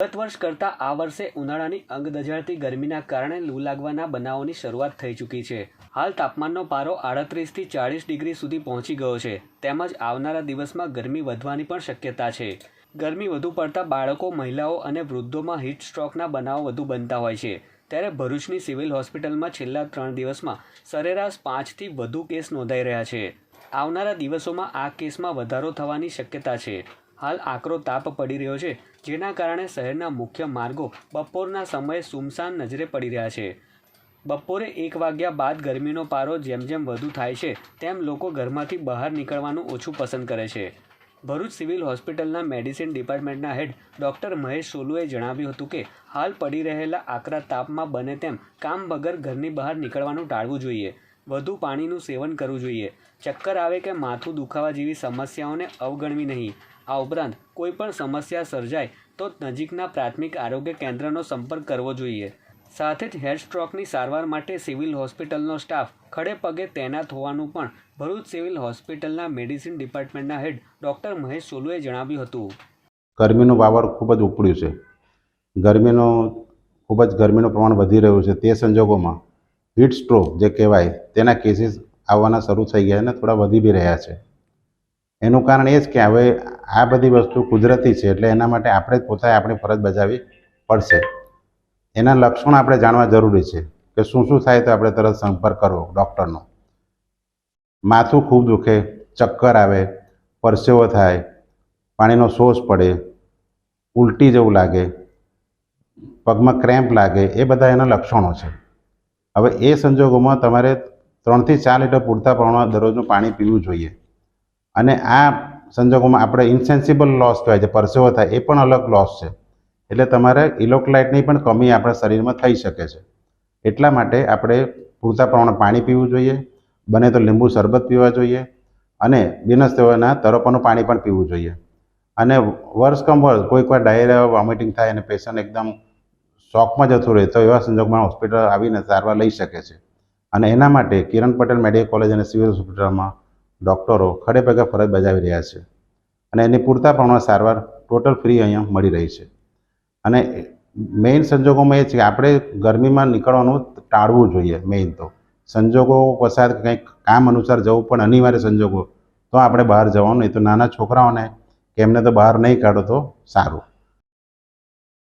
ગત વર્ષ કરતાં આ વર્ષે ઉનાળાની અંગ દજાડતી ગરમીના કારણે લૂ લાગવાના બનાવોની શરૂઆત થઈ ચૂકી છે. હાલ તાપમાનનો પારો આડત્રીસથી ચાળીસ ડિગ્રી સુધી પહોંચી ગયો છે. તેમજ આવનારા દિવસમાં ગરમી વધવાની પણ શક્યતા છે. ગરમી વધુ પડતા બાળકો, મહિલાઓ અને વૃદ્ધોમાં હીટ સ્ટ્રોકના બનાવો વધુ બનતા હોય છે. ત્યારે ભરૂચની સિવિલ હોસ્પિટલમાં છેલ્લા ત્રણ દિવસમાં સરેરાશ પાંચથી વધુ કેસ નોંધાઈ રહ્યા છે. આવનારા દિવસોમાં આ કેસમાં વધારો થવાની શક્યતા છે. હાલ આકરો તાપ પડી રહ્યો છે, જેના કારણે શહેરના મુખ્ય માર્ગો બપોરના સમયે સુમસાન નજરે પડી રહ્યા છે. બપોરે એક વાગ્યા બાદ ગરમીનો પારો જેમ જેમ વધુ થાય છે, તેમ લોકો ઘરમાંથી બહાર નીકળવાનું ઓછું પસંદ કરે છે. ભરૂચ સિવિલ હોસ્પિટલના મેડિસિન ડિપાર્ટમેન્ટના હેડ ડૉક્ટર મહેશ સોલુએ જણાવ્યું હતું કે, હાલ પડી રહેલા આકરા તાપમાં બને તેમ કામ વગર ઘરની બહાર નીકળવાનું ટાળવું જોઈએ. વધુ પાણીનું સેવન કરવું જોઈએ. ચક્કર આવે કે માથું દુખાવા જેવી સમસ્યાઓને અવગણવી નહીં. આ ઉપરાંત, કોઈ પણ સમસ્યા સર્જાય તો નજીકના પ્રાથમિક આરોગ્ય કેન્દ્રનો સંપર્ક કરવો જોઈએ. સાથે જ હેડ સ્ટ્રોકની સારવાર માટે સિવિલ હોસ્પિટલનો સ્ટાફ ખડે પગે તૈનાત હોવાનું પણ ભરૂચ સિવિલ હોસ્પિટલના મેડિસિન ડિપાર્ટમેન્ટના હેડ ડૉક્ટર મહેશ સોલુએ જણાવ્યું હતું. ગરમીનું વાવર ખૂબ જ ઉપડ્યું છે. ગરમીનો ખૂબ જ ગરમીનું પ્રમાણ વધી રહ્યું છે તે સંજોગોમાં. હીટ સ્ટ્રોક જે કહેવાય, તેના કેસીસ આવવાના શરૂ થઈ ગયા અને થોડા વધી બી રહ્યા છે. એનું કારણ એ જ કે હવે આ બધી વસ્તુ કુદરતી છે, એટલે એના માટે આપણે જ પોતાએ આપણી ફરજ બજાવવી પડશે. એના લક્ષણો આપણે જાણવા જરૂરી છે કે શું શું થાય તો આપણે તરત સંપર્ક કરવો, ડૉક્ટરનો. માથું ખૂબ દુખે, ચક્કર આવે, પરસેવો થાય, પાણીનો સોસ પડે, ઉલટી જેવું લાગે, પગમાં ક્રેમ્પ લાગે, એ બધા એના લક્ષણો છે. હવે એ સંજોગોમાં તમારે ત્રણથી ચાર લીટર પૂરતા પ્રમાણમાં દરરોજનું પાણી પીવું જોઈએ. અને આ સંજોગોમાં આપણે ઇન્સેન્સિબલ લોસ કહેવાય છે, પરસેવો થાય, એ પણ અલગ લોસ છે. એટલે તમારે ઇલેક્ટ્રોલાઇટની પણ કમી આપણા શરીરમાં થઈ શકે છે. એટલા માટે આપણે પૂરતા પ્રમાણમાં પાણી પીવું જોઈએ, બને તો લીંબુ શરબત પીવા જોઈએ અને બિનસ્તેવાના તરફનું પાણી પણ પીવું જોઈએ. અને વર્ષ કમ વર્ષ કોઈક વાર ડાયરિયા વોમિટિંગ થાય અને પેશન્ટ એકદમ શોકમાં જતો રહે તો એવા સંજોગમાં હોસ્પિટલ આવીને સારવાર લઈ શકે છે. અને એના માટે કિરણ પટેલ મેડિકલ કોલેજ અને સિવિલ હોસ્પિટલમાં ડૉક્ટરો ખડે પગે ફરજ બજાવી રહ્યા છે. અને એની પૂરતા પ્રમાણમાં સારવાર ટોટલ ફ્રી અહીંયા મળી રહી છે. અને મેઇન સંજોગોમાં એ છે કે આપણે ગરમીમાં નીકળવાનું ટાળવું જોઈએ મેઇન તો. સંજોગો પસાર કંઈક કામ અનુસાર જવું પણ અનિવાર્ય સંજોગો. તો આપણે બહાર જવાનું નહીં તો નાના છોકરાઓને કે એમને તો બહાર નહીં કાઢો તો સારું.